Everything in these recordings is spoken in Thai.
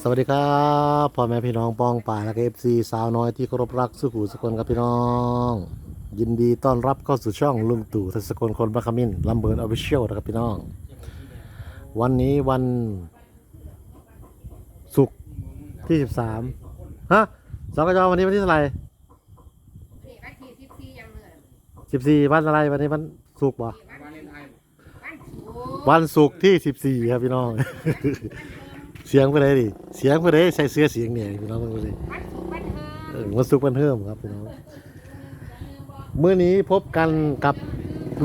สวัสดีครับพ่อแม่พี่น้องปองป่าและเอฟซีสาวน้อยที่เคารพรักสุขุสุคนครับพี่น้อง ยินดีต้อนรับเข้าสู่ช่องลุงตู่ทศกลคนบะคามินลำเบิร์นออฟฟิเชียลนะครับพี่น้อง วันนี้วันศุกร์ที่สิบสามฮะสกจวันนี้วันที่เท่าไหร่นี่วันที่สิบสี่ยังเลยสิบสี่วันอะไรวันนี้วันศุกร์บ่วันเลนไทน์วันศุกร์วันศุกร์ที่สิบสี่ครับพี่น้อง เสียงไปเลยดิเสียงไปเลยใส่เสื้อเสียงเนี่ยพี่น้องไปเลยวันศุกร์วันเธอเออวันศุกร์วันเพิ่มครับพี่น้องเมื่อนี้พบกันกับ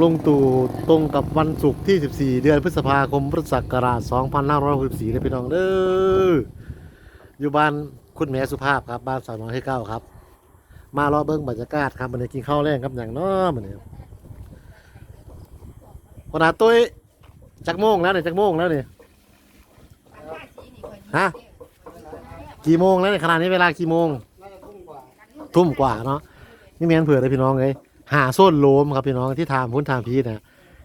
ลุงตู่ตรงกับวันศุกร์ที่ 14 เดือนพฤษภาคมพุทธศักราช 2564เลยพี่น้องเด้ออยู่บ้านคุณแม่สุภาพครับบ้านสาวน้อยให้เก้าครับ มารอเบิ้งบรรยากาศครับมันนี้กินข้าวแรงครับอย่างน้อมันนี้ขนาดตุ้ยจักโมงแล้วเนี่ยจักโมงแล้วเนี่ย ฮะกี่โมงแล้วเนี่ยขนาดนี้เวลากี่โมงทุ่มกว่าเนาะนี่แมนเผื่อเลยพี่น้องเลยหาส้นโลมครับพี่น้องที่ทามพุ้นทามพีนะ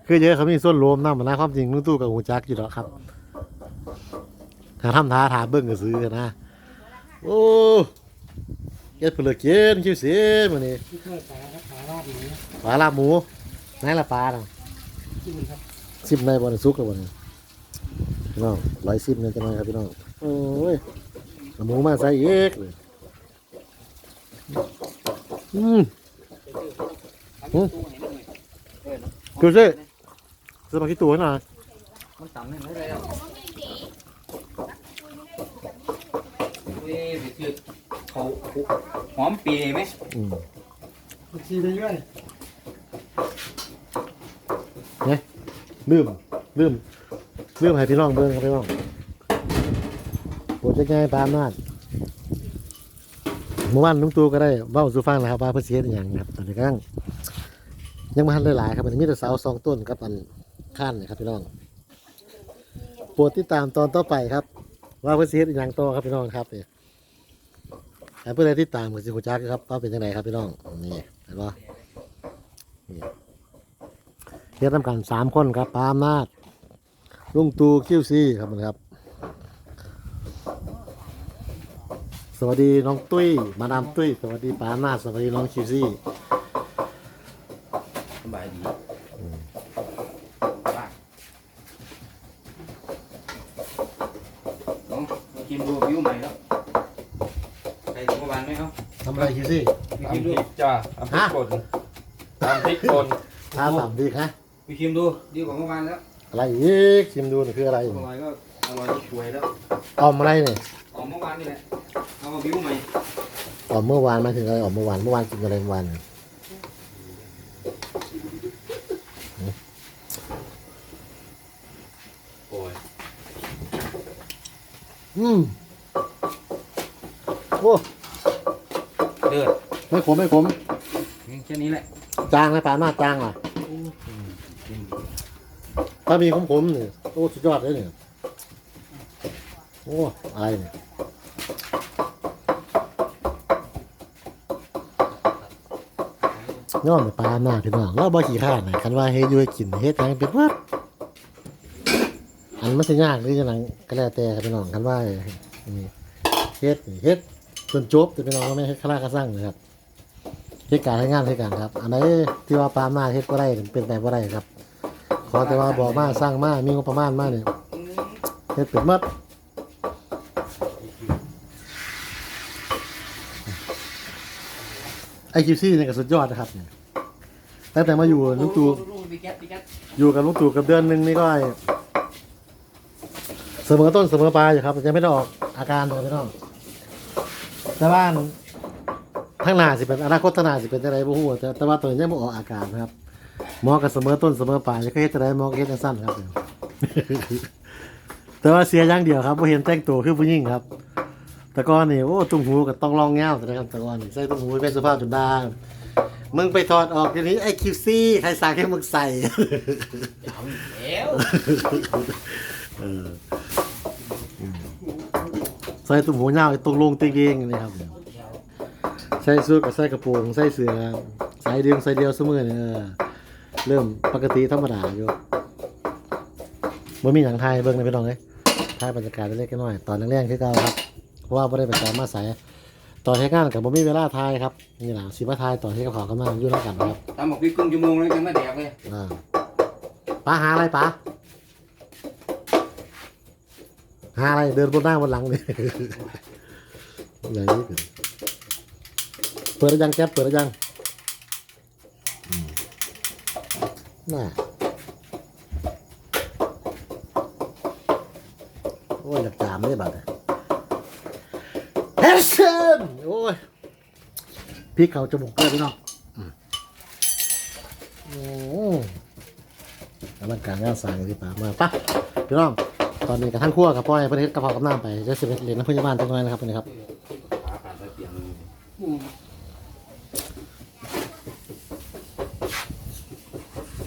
คือเยอะเขามีส้นโลมน้ำมันนะความจริงลุงตู้กับหูจักอยู่แล้วครับหาทำท้าถามเบิ้งก็ซื้อกันนะโอ้เก็ดเปลือกเย็นคิวเสียมันนี่ที่เพื่อปลาครับปลาลาบหมูปลาลาบหมูไหนละปลาน่ะที่มันครับซิมในบอลซุกกับบอลพี่น้องร้อยซิมเนี่ยจะน้อยครับพี่น้อง โอ้ยเอาหมูมาใส่เอกเลยอืมอืมดูสิสปาเกตตี้หน่อยมันต่ำไม่ได้แล้วเว้ยไปคือเขาหอมปีไหมอืมผักชีไปเรื่อยลืมลืมลืมให้พี่น้องเบิ้งครับพี่น้องโปรดจะง่ายปามนาดเมื่อวานลุงตูก็ได้เบ้าสูฟังแล้วครับว่าเพื่อเสียอหย่างครับตอนนี้ก็ยังยังมาทันหลายๆครับมันมีแต่เสาสองต้นกับอันข้านนะครับพี่น้องโปรดติดตามตอนต่อไปครับ ว่าเพื่อเสียอหย่างต่อครับพี่น้องครับเนี่ยให้เพื่อนได้ติดตามกับสิคุจักครับว่าเป็นยังไงครับพี่น้องนี่เห็นปะนี่เฮ็ดทำกันสามคนครับปามนาดลุงตูคิวซีครับมันครับ สวัสดีน้องตุ้ย มาดามตุ้ย สวัสดีปาล์มนาดสวัสดีน้องคิวซี่สบายดีบ้าลองมากินดูวิวใหม่แล้วใครถึงเมื่อวานไหมครับทำอะไรคิวซี่ ไปชิมทำพดูริกจ้าทำพริกป่นทำพริกป่นท้าสามดีฮะไปชิมดูดีกว่าเมื่อวานแล้วอะไรอีกชิมดูหน่อยคืออะไรอร่อยก็อร่อยที่ช่วยแล้ว ออมอะไรเนี่ยออกเมื่อวานนี่แหละ เอามาวิวใหม่ออมเมื่อวานหมายถึงอะไรออมเมื่อวานเมื่อวานกินอะไรเมื่อวานโอ้ยอืมโอ้เดือดไม่ขมไม่ขมแค่นี้แหละจางนะปาล์มนาดจางอะถ้ามีขมๆเนี่ยโอ้สุดยอดเลยเนี่ยโอ้อะไรเนี่ย ย้อนไปปลาหน้าพี่น้องเราบ่ขี้ข้านนะคันว่าเฮ็ดอยู่ให้กินเฮ็ดหยังเป็นวัดอันมันสิยากหรือจังไงก็แล้วแต่ครับพี่น้องคันว่านี่เฮ็ดนี่เฮ็ดจนจบแต่พี่น้องก็ไม่ให้คลากระสั่งนะครับเฮ็ดการให้งานให้การครับ อันไหนที่ว่าปลาหน้าเฮ็ดบ่ได้เป็นไปบ่ได้ครับขอแต่ว่าบอกมาสร้างมามีงบประมาณมาเนี่ยเฮ็ดเป็นหมด ไอคิวซี่เนี่ยก็สุดยอดนะครับเนี่ยตั้งแต่มาอยู่ลุงตู่ปีแก๊สปีแก๊สอยู่กับลุงตู่กับเดือนหนึ่งนี่ก็เสมอต้นเสมอปลายอยู่ครับยังไม่ได้ออกอาการเลยพี่น้องแต่ว่าทั้งหนาสิเป็นอนาคตทางหนาสิเป็นอะไรบ่ฮู้แต่แต่ว่าตัวนี้ยังบ่ออกอาการนะครับหมอกับเสมอต้นเสมอปลายก็เฮ็ดจะได้หมอก็เฮ็ดจังสั้นครับแต่ว่าเสียอย่างเดียวครับบ่เห็นแต่งตัวคือผู้หญิงครับ แต่ก่อนนี่โอ้ตุ้งหูก็ต้องลองเงาแต่นะครับแต่ก่อนนี่ใส่ตุ้งหูเป็นสุภาพจนได้มึงไปถอดออกทีนี้ไอ้คิวซี่ใครสั่งให้มึงใส่แล้วเอออืมใส่ตุ้มหูยาวไอ้ตรงลงตีเองนี่ครับใส่เสื้อกับใส่กระโปรงใส่เสื้อใส่เดียวใส่เดียวเสมอเนี่ยเออเริ่มปกติธรรมดาอยู่บ่มีหยังไทยเบิ่งในพี่น้องเอ้ยไทถ่ายบรรยากาศเล็กๆน้อยๆตอนแรกๆคือเก่าครับ เพราะว่าบ่ได้ไปตามมาใส่ตอนเฮ็ดงานกับบ่มีเวลาถ่ายครับนี่ล่ะสิมาถ่ายตอนที่กับเขากำลังอยู่แล้วกันครับตามบอกพี่ครึ่งชั่วโมงแล้วยังไม่แดกเลยอ่าป้าหาอะไรป้าหาอะไรเดินบนหน้าบนหลังเลยอย่างนี้เกิดเปิดหรือยังแก๊สเปิดหรือยังอืมน่าโอ้ยอยากจามเลยบัดเนี่ย เฮสเซนโอ้ยพริกเขาจมูกเกินไปเนาะอืมโอ้กำลังการงานสร้างอยู่ที่ป่ามาปะพี่น้องตอนนี้กับท่านครั่วกับป้อยประเทศกระเพาะกับน้ำไปจะสิบเอ็ดเหรียญน้ำพยาบาลจังน้อยนะครับวันนี้ครับขาขาดไปเปลี่ยน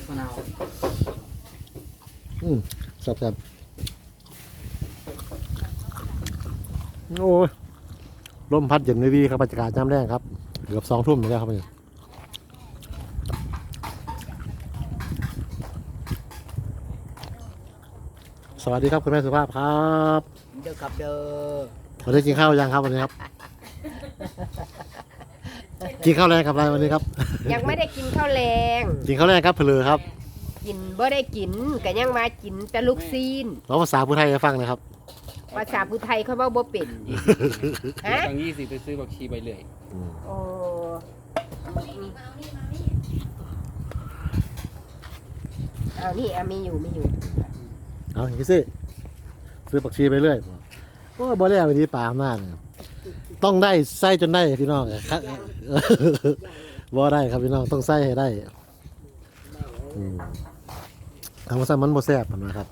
มะนาวอืมแซ่บๆโอ้ย ลมพัดเย็นวีครับบรรยากาศน้ำแรงครับเกือบสองทุ่มแล้วครับนี่สวัสดีครับคุณแม่สุภาพครับเด้อครับเด้อวันนี้กินข้าวยังครับวันนี้ครับ กินข้าวแรงกับอะไรวันนี้ครับ ยังไม่ได้กินข้าวแรงกินข้าวแรงครับเพลือครับ กินบ่ได้กินก็ยังมากินแต่ลูกซีนเราภาษาผู้ไทยให้ฟังนะครับ ภาษาผู้ไทยเขาเว้าบ่เป็นฮะตังยี่สิบไปซื้อบักชีใบเลื่อยโอ้เอานี่อะมีอยู่มีอยู่เอาอย่างนี้สิซื้อผักชีไปเรื่อยโอ้ยบ่ได้เอาไปดีปลาอำนาจเนี่ยต้องได้ไส้จนได้พี่น้องครับบ่ได้ครับพี่น้องต้องไส้ให้ได้อืมทำมาใส่มันบ่แซ่บมันนะครับ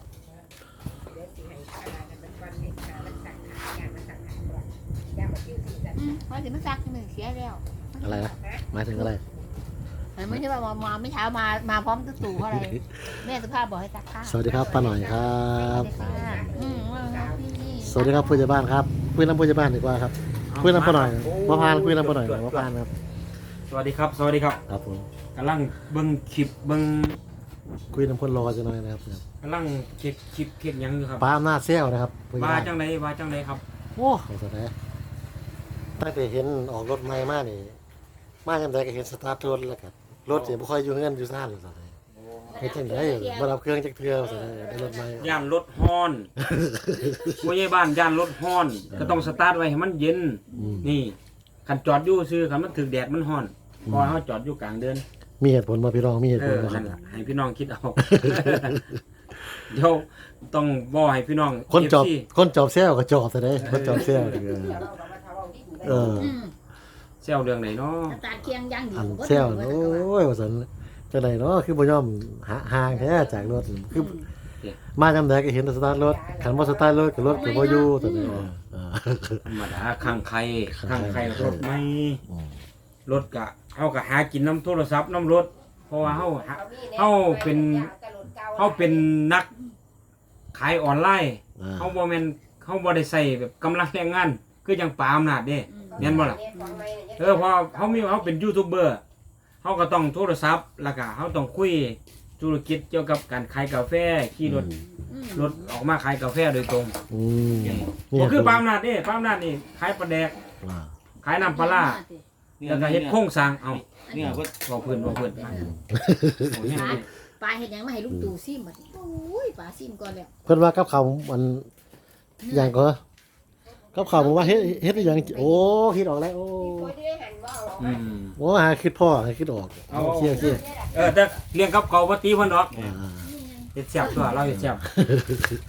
อืมพอถึงมันซักหนึ่งเสียแล้วอะไรนะหมายถึงอะไรมันไม่ใช่ว่ามามาไม่เช้ามามาพร้อมตุ๊ตู่เพราะอะไรแม่สุภาพบอกให้ซักผ้าสวัสดีครับป้าหน่อยครับสวัสดีค่ะอืมว่าไงพี่นี่สวัสดีครับผู้ใหญ่บ้านครับคุยน้ำผู้ใหญ่บ้านดีกว่าครับคุยน้ำป้าหน่อยบ่พานคุยน้ำป้าหน่อยบ่พานครับสวัสดีครับ สวัสดีครับครับผมกำลังเบิ้งคลิปเบิ้งคุยน้ำคนรอจะหน่อยนะครับกำลังเช็คคลิปเช็คหยังอยู่ครับป้าอำนาจเซลนะครับผู้ใหญ่ว่าบ้านจังไดว่าจังไดครับโอ้ขอแสดง ตั้งแต่เห็นออกรถใหม่มานี่ มาจังไดก็เห็นสตาร์ทรถแล้วก็รถสิบ่ค่อยอยู่เฮือนอยู่ซ่านเลยซั่นเฮ็ดจังไดบ่รับเครื่องจักเทื่อซั่นได้รถใหม่ย่านรถฮอนผู้ใหญ่บ้านย่านรถฮอน ก็ต้องสตาร์ทไว้ให้มันเย็นอืมนี่คันจอดอยู่ซื้อคันมันถึกแดดมันฮ้อนเพอเขาจอดอยู่กลางเดินมีเหตุผลบ่พี่น้องมีเหตุเอผลอบ่ครันั่บนล่ะให้พี่น้องคิดเอาเดี๋ยวต้องบอกให้พี่น้องคนจอบ FC คนจอบเซลก็จอบซะเด้คนจอบเซล เออเอออืมเซลเรื่องไหนเนาะน้ำตาลเคียงย่างดีอันก็เซลโอ้ยว่าซั่นจังไดเนาะคือบ่ยอมหาห่างแท้จากรถคือ มาจังไดก็เห็นแต่สตาร์ทรถคันบ่สตาร์ทรถก็รถก็บ่อยู่ซั่นเด้อเออธรรมดาข้างใครข้างใครรถไม่อืมรถกะเฮาก็หากินน้ำโทรศัพท์น้ำรถ เพราะว่าเฮาหา เฮาเป็น เฮาเป็นนักขายออนไลน์ อ่าเฮาบ่แม่นเฮาบ่ได้ใส่แบบกำลังแรงงาน คือจังปาอำนาจเด้ แม่นบ่ล่ะ เออเพอเฮามีเฮาเป็นยูทูบเบอร์เฮาก็ต้องโทรศัพท์แล้วก็เฮาต้องคุยธุรกิจเกี่ยวกับการขายกาแฟขี่รถอืมรถออกมาขายกาแฟโดยตรงอืมบ่คือปาอำนาจเด้ปาอำนาจนี่ขายปลาแดกอ่าขายน้ำปลาร้าแล้วก็เฮ็ดโครงสร้างเอาเนี่ยเพิ่นบ่เพิ่นบ่เพิ่นโอ้ยปลาปลาเห็ดหยังมาให้ลูกตู่ซิมบัดนี้โอ้ยปลาซิมก่อนแล้วเพิ่นว่ากับเขาวมันอย่างก็ กับเขาวผมว่าเฮ็ดเฮ็ดอหย่างโอ้คิดออกแล้วโอ้อืม โอ้หาคิดพ่อหาคิดออกเอาเคลียร์เคลียร์เออแต่เลี้ยงกับเขาบ่ตีเพิ่นดอกอ่าเฮ็ดแซ่บตัวเราเฮ็ดแซ่บ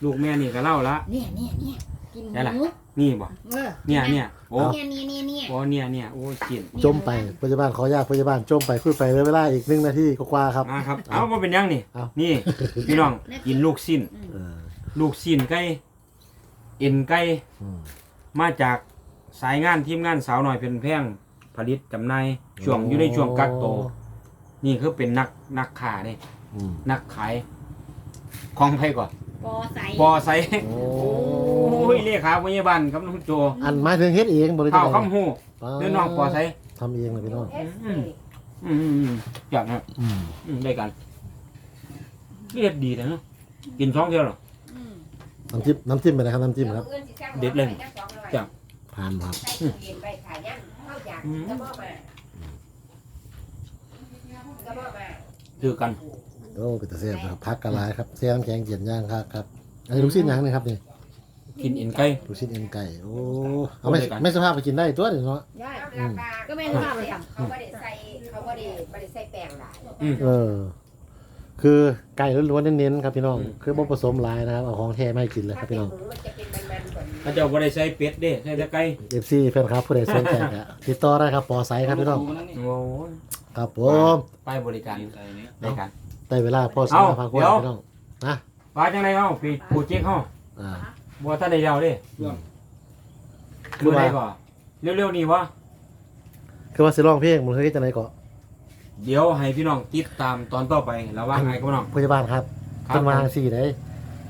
ลูกแม่นี่ก็เล่าละ เนี่ยเนี่ยเนี่ยกินหได้ล่ะ มูนี่บ่เออเนี่ยเนี่ยโอ้เนี่ยเนี่ยเนี่ยเนี่ย โอ้เนี่ยเนี่ยโอ้กินจมไปพยาบาลขออนุญาตพยาบาลจมไปคุยไปเหลยเวลาอีกหนึ่งนาทีกว่าๆครับ มาครับ เอาบ่เป็นหยังนี่ เอา นี่พี่น้องกินลูกสิ้น เออลูกสิ้นไก่เอ็นไก่ อืม มาจากสายงานทีมงานสาวหน่อยเป็นแพงผลิตจำหน่ายช่วงอยู่ในช่วงกักโตวนี่คือเป็นนักนักขาเด้อืมนักขาย ของไผก่อนปอใสปอไซโอ้โอ้ยเลขาพยาบาลครับน้องโจอันหมายถึงเฮ็ดเองบริข้าวคำหูเนื้อน้องปอไซทำเองเลยพี่น้องอืมอืมอืมอยากนะอืม อืมได้กันเรียบดีนะเนอะกินท้องเดียวเหรออืมอ น้ำจิ้มน้ำจิ้มเป็นไรครับน้ำจิ้มครับเด็ดเลยจ้ะ ผ่านครับคือกันโอ้เป็นตะเสียบครับพักกะลายครับเสียน้ำแข็งเจียนย่างครับครับอันนี้ลูกชิ้นย่างนี่ครับนี่กินเอ็นไก่ลูกชิ้นเอ็นไก่โอ้เอาไม่ไม่สภาพไปกินได้ตัวเดียวเนาะได้อืมก็ไม่รู้ว่าไปทำเขาไม่ได้ใส่เขาไม่ได้ไม่ได้ใส่แป้งหลายอืมเออ คือไก่ล้วนๆเน้นๆครับพี่น้องอืมคือบ่ผสมหลายนะครับ เอาของแท้ไม่กินเลยครับพี่น้อง มันจะเป็นมันๆกว่านี้ถ้าเจ้าบ่ได้ใส่เป็ดเด้ใส่แต่ไก่ FC แฟนครับผู้ใดสนใจก็ติดต่อได้ครับปอไซครับพี่น้อง โอ้ยครับผมไปบริการได้กัน ได้เวลาพอสมเอ้ามาพักผ่อนเดี๋ยวพี่น้องนะว่าจังไดเฮาปีโปรเจกต์เฮาอ่า บ่ทันได้แล้วเด้คือมื้อใดว่าก็เร็วๆนี้วะคือว่าสิร้องเพลงมันเฮ้ยจังได๋ก็ เดี๋ยวให้พี่น้องติดตามตอนต่อไปแล้วว่าไงกับน้อง พยาบาลครับครับเพิ่นวาจังซี่ได้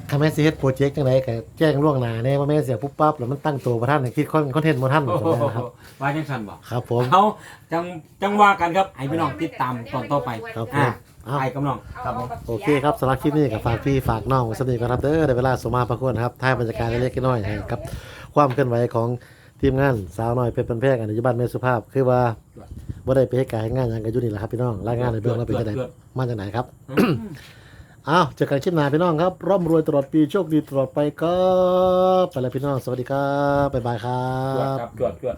คำแม่นสิเฮ็ดโปรเจกต์จังไดก็แจ้งล่วงหน้าแน่ว่าแม่นเสียปุ๊บปั๊บแล้วมันตั้งตัวบ่ทันให้คิดคอนคอนเทนต์บ่ทันโอ้จังโหนั้นนะครับว่าจังซั่นบ่ครับผมเอาจังจังว่ากันครับให้พี่น้องติดตามตอนต่อไปครับผอ่ามเอ้าไอ้กับน้องครับผม โอเคครับสำหรับคลิปนี้ก็ฝากพี่ฝากน้องไว้สำหรับครับเด้อได้เวลาสมมาประกวดครับถ่ายบรรยากาศเล็กๆน้อยๆให้กับความเคลื่อนไหวของทีมงานสาวน้อยเพชรเป็นแพงอันยุบันเมสุภาพ คือว่า บ่ได้ไปเฮ็ดการเฮ็ดงานหยังกันอยู่นี่แหละครับพี่น้องรายงานในเบื้องแล้วเป็นจังไดเกิดมาจากไหนครับ อ้าวเจอกันคลิปหน้าพี่น้องครับ ร่ำรวยตลอดปีโชคดีตลอดไปก็ไปแล้วพี่น้อง สวัสดีครับ บ๊ายบายครัจวดบ ครับจวดจวด